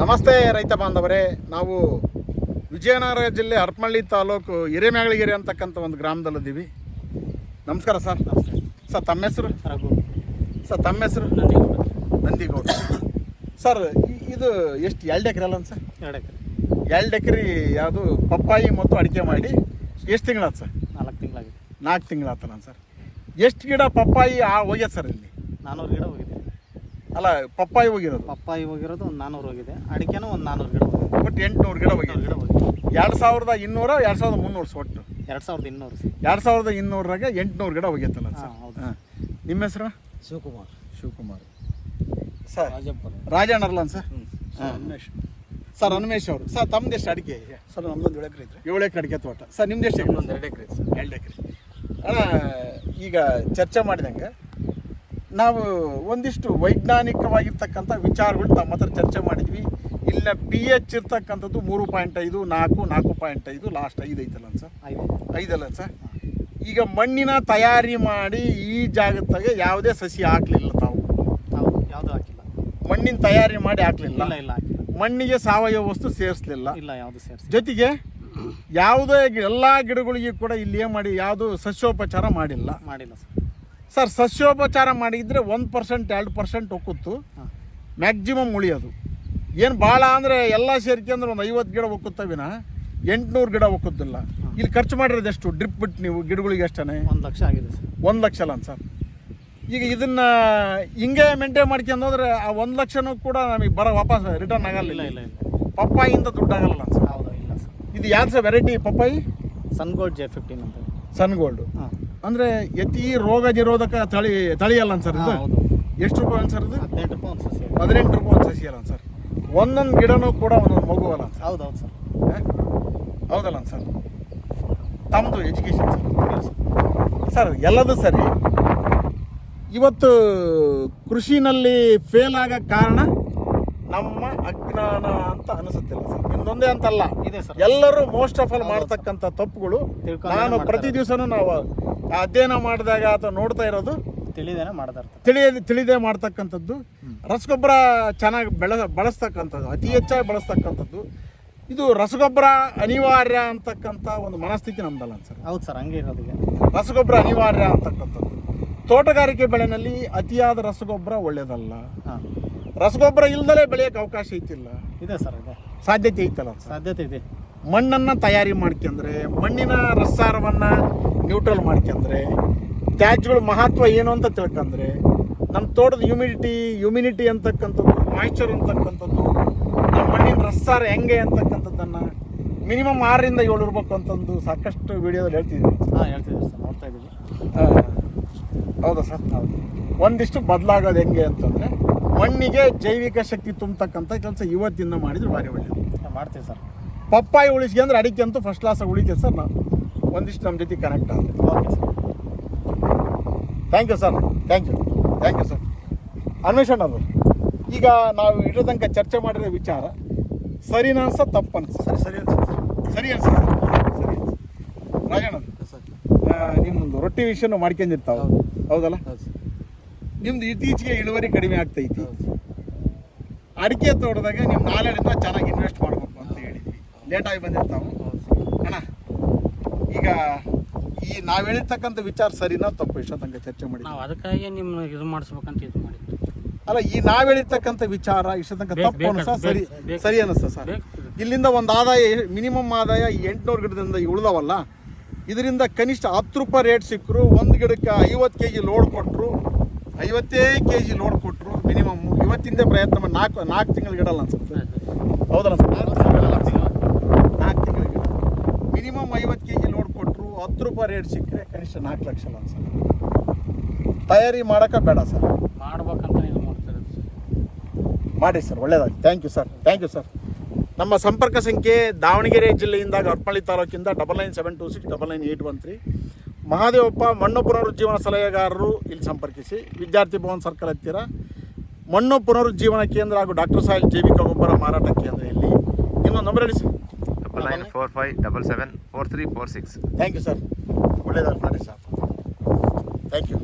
ನಮಸ್ತೆ ರೈತ ಬಾಂಧವರೇ. ನಾವು ವಿಜಯನಗರ ಜಿಲ್ಲೆ ಹರಪನಹಳ್ಳಿ ತಾಲೂಕು ಹಿರೇಮ್ಯಾಗಳಿಗೆರೆ ಅಂತಕ್ಕಂಥ ಒಂದು ಗ್ರಾಮದಲ್ಲಿದ್ದೀವಿ. ನಮಸ್ಕಾರ ಸರ್. ಸರ್ ತಮ್ಮ ಹೆಸರು? ರಘು. ಸರ್ ತಮ್ಮ ಹೆಸರು? ನಂದಿಗೌಡ. ನಂದಿಗೌಡ. ಸರ್ ಇದು ಎಷ್ಟು ಎರಡು ಎಕರೆ ಅಲ್ಲ ಸರ್? ಎರಡು ಎಕರೆ. ಎರಡು ಎಕರೆ ಯಾವುದು ಪಪ್ಪಾಯಿ ಮತ್ತು ಅಡಿಕೆ ಮಾಡಿ. ಎಷ್ಟು ತಿಂಗಳಾಯ್ತು ಸರ್? ನಾಲ್ಕು ತಿಂಗಳಾಗಿದೆ. ನಾಲ್ಕು ತಿಂಗಳಾತಲ್ಲ ಸರ್. ಎಷ್ಟು ಗಿಡ ಪಪ್ಪಾಯಿ ಆ ಹೋಗ್ಯದ ಸರ್ ಇಲ್ಲಿ? ನಾನ್ನೂರು ಗಿಡ ಹೋಗಿದೆ. ಅಲ್ಲ ಪಪ್ಪಾಯಿ ಹೋಗಿರೋದು. ಪಪ್ಪಾಯಿ ಹೋಗಿರೋದು ಒಂದು ನಾನ್ನೂರು ಹೋಗಿದೆ. ಅಡಿಕೆನೂ ಒಂದು ನಾನ್ನೂರು ಗಿಡ ಹೋಗಿದೆ. ಒಟ್ಟು ಎಂಟುನೂರು ಗಿಡ ಹೋಗಿದೆ. ಗಿಡ ಹೋಗಿದೆ. ಎರಡು ಸಾವಿರದ ಇನ್ನೂರ ಎರಡು ಸಾವಿರದ ಮುನ್ನೂರು ಒಟ್ಟು. ಎರಡು ಸಾವಿರದ ಇನ್ನೂರು. ಸಿ ಎರಡು ಸಾವಿರದ ಇನ್ನೂರಾಗ ಎಂಟುನೂರು ಗಿಡ ಹೋಗಿತ್ತಲ್ಲ ಹಾಂ ಸರ್. ಹೌದು. ಹಾಂ. ನಿಮ್ಮ ಹೆಸರು? ಶಿವಕುಮಾರ್. ಶಿವಕುಮಾರ್. ಸರ್ ರಾಜಣ್ಣರ್ಲ ಸರ್? ಹ್ಞೂ ಹಾಂ. ಉಮೇಶ್ ಸರ್ ಹನುಮೇಶ್ ಅವರು. ಸರ್ ತಮ್ದು ಎಷ್ಟು ಅಡಿಕೆ? ಸರ್ ನಮ್ದೊಂದು ಏಳು ಎಕರೆ ಇದ್ರೆ. ಏಳು ಎಕರೆ ಅಡಿಕೆ ತೋಟ. ಸರ್ ನಿಮ್ದು ಎಷ್ಟು ಎಕರೆ? ಎರಡು ಎಕರೆ ಸರ್. ಎರಡು ಎಕರೆ. ಅಣ್ಣ ಈಗ ಚರ್ಚೆ ಮಾಡಿದಂಗೆ ನಾವು ಒಂದಿಷ್ಟು ವೈಜ್ಞಾನಿಕವಾಗಿರ್ತಕ್ಕಂಥ ವಿಚಾರಗಳು ತಮ್ಮ ಹತ್ರ ಚರ್ಚೆ ಮಾಡಿದ್ವಿ. ಇಲ್ಲ ಪಿ ಎಚ್ ಇರ್ತಕ್ಕಂಥದ್ದು ಮೂರು ಪಾಯಿಂಟ್ ಐದು ನಾಲ್ಕು ನಾಲ್ಕು ಪಾಯಿಂಟ್ ಐದು ಲಾಸ್ಟ್ ಐದು ಐತಲ್ಲ ಸರ್? ಐದು. ಐದಲ್ಲ ಸರ್? ಈಗ ಮಣ್ಣಿನ ತಯಾರಿ ಮಾಡಿ ಈ ಜಾಗದಾಗ ಯಾವುದೇ ಸಸಿ ಹಾಕಲಿಲ್ಲ ತಾವು. ತಾವು ಯಾವುದೂ ಹಾಕಿಲ್ಲ. ಮಣ್ಣಿನ ತಯಾರಿ ಮಾಡಿ ಹಾಕಲಿಲ್ಲ. ಇಲ್ಲ ಇಲ್ಲ ಹಾಕಿಲ್ಲ. ಮಣ್ಣಿಗೆ ಸಾವಯವ ವಸ್ತು ಸೇರಿಸ್ಲಿಲ್ಲ. ಇಲ್ಲ ಯಾವುದು ಸೇರಿಸಿ ಜೊತೆಗೆ ಯಾವುದೇ ಎಲ್ಲಾ ಗಿಡಗಳಿಗೆ ಕೂಡ ಇಲ್ಲಿ ಏನು ಮಾಡಿ ಯಾವುದು ಸಸ್ಯೋಪಚಾರ ಮಾಡಿಲ್ಲ. ಮಾಡಿಲ್ಲ ಸರ್. ಸರ್ ಸಸ್ಯೋಪಚಾರ ಮಾಡಿದ್ರೆ ಒಂದು ಪರ್ಸೆಂಟ್ ಎರಡು ಪರ್ಸೆಂಟ್ ಒಕ್ಕುತ್ತು ಮ್ಯಾಕ್ಸಿಮಮ್ ಉಳಿಯೋದು. ಏನು ಭಾಳ ಅಂದರೆ ಎಲ್ಲ ಅಂದ್ರೆ ಒಂದು ಐವತ್ತು ಗಿಡ ಒಕ್ಕುತ್ತವಿನ ಎಂಟುನೂರು ಗಿಡ ಒಕ್ಕುತ್ತಿಲ್ಲ. ಇಲ್ಲಿ ಖರ್ಚು ಮಾಡಿರೋದು ಎಷ್ಟು? ಡ್ರಿಪ್ ಬಿಟ್ಟು ನೀವು ಗಿಡಗಳಿಗೆ ಎಷ್ಟೇ ಒಂದು ಲಕ್ಷ ಆಗಿದೆ ಸರ್. ಒಂದು ಲಕ್ಷ ಅಲ್ಲ ಸರ್. ಈಗ ಇದನ್ನ ಹಿಂಗೆ ಮೇಂಟೈನ್ ಮಾಡ್ಕೊಂಡು ಹೋದ್ರೆ ಆ ಒಂದು ಲಕ್ಷನೂ ಕೂಡ ನಮಗೆ ಬರೋ ವಾಪಸ್ ರಿಟರ್ನ್ ಆಗಲ್ಲ ಇಲ್ಲ ಇಲ್ಲ. ಪಪ್ಪಾಯಿಂದ ದುಡ್ಡು ಆಗಲ್ಲ ಸರ್. ಹೌದು ಇಲ್ಲ ಸರ್. ಇದು ಯಾವ್ದು ಸರ್ ವೆರೈಟಿ ಪಪ್ಪಾಯಿ? ಸನ್ಗೋಲ್ಡ್ ಜೆ ಫಿಫ್ಟೀನ್ ಅಂತ. ಸನ್ ಗೋಲ್ಡ್ ಹಾಂ. ಅಂದ್ರೆ ಅತಿ ರೋಗ ನಿರೋಧಕ ತಳಿ ತಳಿ ಅಲ್ಲ ಸರ್ ಇದು ಹೌದು ಎಷ್ಟು ರೂಪಾಯಿ ಅಂತ ಸರ್ ಇದು? ಹದಿನೆಂಟು ರೂಪಾಯಿ ಒಂದು ಸಸಿ ಹದಿನೆಂಟು ರೂಪಾಯಿ ಒಂದು ಸಸಿ ಅಲ್ಲ ಸರ್ ಒಂದೊಂದು ಗಿಡನೂ ಕೂಡ ಒಂದೊಂದು ಮಗು ಅಲ್ಲ ಸರ್ ಹೌದು ಹೌದು ಸರ್. ಹ? ಹೌದಲ್ಲ ಸರ್ ತಮ್ಮದು ಎಜುಕೇಷನ್ ಸರ್ ಸರ್ ಎಲ್ಲದು ಸರಿ? ಇವತ್ತು ಕೃಷಿನಲ್ಲಿ ಫೇಲ್ ಆಗಕ್ಕೆ ಕಾರಣ ನಮ್ಮ ಅಜ್ಞಾನ ಅಂತ ಅನಿಸುತ್ತಿಲ್ಲ ಸರ್. ನಿಮ್ದೊಂದೇ ಅಂತಲ್ಲ. ಇದೆ ಸರ್. ಎಲ್ಲರೂ ಮೋಸ್ಟ್ ಆಫ್ ಆಲ್ ಮಾಡ್ತಕ್ಕಂಥ ತಪ್ಪುಗಳು ನಾನು ಪ್ರತಿ ದಿವಸನೂ ನಾವು ಅಧ್ಯಯನ ಮಾಡಿದಾಗ ಅಥವಾ ನೋಡ್ತಾ ಇರೋದು ತಿಳಿದೇನೆ ಮಾಡ್ತಾ ತಿಳಿಯದೆ ತಿಳಿಯ ತಿಳಿದೇ ಮಾಡ್ತಕ್ಕಂಥದ್ದು. ರಸಗೊಬ್ಬರ ಚೆನ್ನಾಗಿ ಬೆಳೆ ಬಳಸ್ತಕ್ಕಂಥದ್ದು ಅತಿ ಹೆಚ್ಚಾಗಿ ಬಳಸ್ತಕ್ಕಂಥದ್ದು. ಇದು ರಸಗೊಬ್ಬರ ಅನಿವಾರ್ಯ ಅಂತಕ್ಕಂಥ ಒಂದು ಮನಸ್ಥಿತಿ ನಮ್ದಲ್ಲ ಸರ್. ಹೌದು ಸರ್ ಹಂಗೆ ಇರೋದಿಗೆ ರಸಗೊಬ್ಬರ ಅನಿವಾರ್ಯ ಅಂತಕ್ಕಂಥದ್ದು. ತೋಟಗಾರಿಕೆ ಬೆಳೆನಲ್ಲಿ ಅತಿಯಾದ ರಸಗೊಬ್ಬರ ಒಳ್ಳೆಯದಲ್ಲ ಹಾಂ. ರಸಗೊಬ್ಬರ ಇಲ್ದಲೇ ಬೆಳೆಯೋಕೆ ಅವಕಾಶ ಐತಿಲ್ಲ ಇದೆ ಸರ್ ಇದೆ. ಸಾಧ್ಯತೆ ಐತಲ್ಲ ಸರ್? ಸಾಧ್ಯತೆ ಇದೆ. ಮಣ್ಣನ್ನು ತಯಾರಿ ಮಾಡ್ಕೊಂಡ್ರೆ ಮಣ್ಣಿನ ರಸಾರವನ್ನು ನ್ಯೂಟ್ರಲ್ ಮಾಡ್ಕೊಂಡ್ರೆ ತ್ಯಾಜ್ಯಗಳ ಮಹತ್ವ ಏನು ಅಂತ ತಿಳ್ಕೊಂಡ್ರೆ ನಮ್ಮ ತೋಟದ ಹ್ಯುಮಿಡಿಟಿ ಹ್ಯುಮಿನಿಟಿ ಅಂತಕ್ಕಂಥದ್ದು ಮಾಯ್ಚರ್ ಅಂತಕ್ಕಂಥದ್ದು ನಮ್ಮ ಮಣ್ಣಿನ ರಸಾರ ಹೆಂಗೆ ಅಂತಕ್ಕಂಥದ್ದನ್ನು ಮಿನಿಮಮ್ ಆರರಿಂದ ಏಳು ಇರ್ಬೇಕು ಅಂತಂದು ಸಾಕಷ್ಟು ವಿಡಿಯೋದಲ್ಲಿ ಹೇಳ್ತಿದ್ದೀನಿ. ಹಾಂ ಹೇಳ್ತಿದ್ದೀವಿ ಸರ್ ನೋಡ್ತಾ ಇದ್ದೀವಿ. ಹೌದಾ ಸರ್? ಹೌದು. ಒಂದಿಷ್ಟು ಬದಲಾಗೋದು ಹೆಂಗೆ ಅಂತಂದರೆ ಮಣ್ಣಿಗೆ ಜೈವಿಕ ಶಕ್ತಿ ತುಂಬತಕ್ಕಂಥ ಕೆಲಸ ಇವತ್ತಿಂದ ಮಾಡಿದ್ರೆ ಭಾರಿ ಒಳ್ಳೆಯದು ಮಾಡ್ತೀವಿ ಸರ್. ಪಪ್ಪಾಯಿ ಉಳಿಸ್ಕೊಂಡ್ರೆ ಅಡಿಕೆ ಅಂತೂ ಫಸ್ಟ್ ಕ್ಲಾಸಾಗಿ ಉಳಿತೈತೆ ಸರ್ ನಾವು. ಒಂದಿಷ್ಟು ನಮ್ಮ ಜೊತೆ ಕನೆಕ್ಟ್ ಆಗುತ್ತೆ okay sir thank you sir thank you thank you sir Anveshan ಅದು ಈಗ ನಾವು ಇಡೋದಂಗೆ ತನಕ ಚರ್ಚೆ ಮಾಡಿರೋ ವಿಚಾರ ಸರಿನಾ ಅನ್ಸ ತಪ್ಪು ಅನ್ಸ? ಸರಿ ಸರಿ ಅನ್ಸ ಸರಿ. ಅನ್ಸ ಸರಿ? ಅನ್ಸ. ರಾಜಣ್ಣ ಸರ್. ನಿಮ್ಮೊಂದು ರೊಟ್ಟಿ ವಿಷಯನೂ ಮಾಡ್ಕೊಂಡಿರ್ತಾವೆ. ಹೌದು. ಹೌದಲ್ಲ? ನಿಮ್ದು ಇತ್ತೀಚೆಗೆ ಇಳುವರಿ ಕಡಿಮೆ ಆಗ್ತೈತಿ. ಅಡಿಕೆ ತೋಟದಾಗ ನಿಮ್ಮ ನಾಲೆಡಿಂದ ಚೆನ್ನಾಗಿ ಇನ್ವೆಸ್ಟ್ ಮಾಡಬೇಕು ಅಂತ ಹೇಳಿದ್ವಿ ಲೇಟಾಗಿ ಬಂದಿರ್ತಾವೆ. ಅಣ್ಣ ಈಗ ಈ ನಾವು ಹೇಳಿರ್ತಕ್ಕಂಥ ವಿಚಾರ ಸರಿನಾ ತಪ್ಪು? ಇಷ್ಟ ತನಕ ಚರ್ಚೆ ಮಾಡಿ ನಾವು ಅದಕ್ಕಾಗಿ ನಿಮ್ಮ ಇದು ಮಾಡಿಸ್ಬೇಕಂತ ಇದು ಮಾಡಿ ಅಲ್ಲ ಈ ನಾವು ಹೇಳಿರ್ತಕ್ಕಂಥ ವಿಚಾರ ಇಷ್ಟ ತನಕ ತಪ್ಪು ಅನಿಸ್ತಾ ಸರಿ ಸರಿ ಅನಿಸ್ತಾ ಸರ್. ಇಲ್ಲಿಂದ ಒಂದು ಆದಾಯ ಮಿನಿಮಮ್ ಆದಾಯ ಈ ಎಂಟುನೂರು ಗಿಡದಿಂದ ಉಳ್ದವಲ್ಲ ಇದರಿಂದ ಕನಿಷ್ಠ ಹತ್ತು ರೂಪಾಯಿ ರೇಟ್ ಸಿಕ್ಕರು ಒಂದು ಗಿಡಕ್ಕೆ ಐವತ್ತು ಕೆ ಜಿ ಲೋಡ್ ಕೊಟ್ಟರು ಐವತ್ತೇ ಕೆ ಜಿ ಲೋಡ್ ಕೊಟ್ಟರು ಮಿನಿಮಮ್ ಇವತ್ತಿಂದ ಪ್ರಯತ್ನ ಮಾಡಿ ನಾಲ್ಕು ನಾಲ್ಕು ತಿಂಗಳು ಇಡಲ್ಲ ಅನ್ಸುತ್ತೆ. ಹೌದಲ್ಲ ಸರ್? ನಾಲ್ಕು ತಿಂಗಳಿಗೆ ಮಿನಿಮಮ್ ಐವತ್ತು ಕೆ ಜಿ ಲೋಡ್ ಕೊಟ್ಟರು ಹತ್ತು ರೂಪಾಯಿ ರೇಟ್ ಸಿಕ್ಕರೆ ಕನಿಷ್ಠ ನಾಲ್ಕು ಲಕ್ಷ ಅಲ್ಲ ಸರ್ ತಯಾರಿ ಮಾಡೋಕೆ ಬೇಡ ಸರ್. ಮಾಡ್ಬೇಕಂತ ಇದು ಮಾಡ್ತಾರೆ ಸರ್. ಮಾಡಿ ಸರ್ ಒಳ್ಳೆಯದಾಗಿ thank you sir thank you sir ನಮ್ಮ ಸಂಪರ್ಕ ಸಂಖ್ಯೆ ದಾವಣಗೆರೆ ಜಿಲ್ಲೆಯಿಂದ ಗರ್ಪಳ್ಳಿ ತಾಲೂಕಿಂದ double nine seven two six double nine eight one three Mahadevappa ಮಣ್ಣು ಪುನರುಜ್ಜೀವನ ಸಲಹೆಗಾರರು ಇಲ್ಲಿ ಸಂಪರ್ಕಿಸಿ. ವಿದ್ಯಾರ್ಥಿ ಭವನ್ ಸರ್ಕಲ್ ಹತ್ತಿರ. ಮಣ್ಣು ಪುನರುಜ್ಜೀವನ ಕೇಂದ್ರ ಹಾಗೂ ಡಾಕ್ಟರ್ ಸಾಹೇಬ್ ಜೈವಿಕ ಗೊಬ್ಬರ ಮಾರಾಟ ಕೇಂದ್ರ ಇಲ್ಲಿ. ಇನ್ನೊಂದು ನಂಬರ್ ಹೇಳಿ sir double nine four five double seven four three four six thank you sir ಒಳ್ಳೆಯದಾಗಿ ಮಾಡಿ ಸರ್ ಥ್ಯಾಂಕ್ ಯು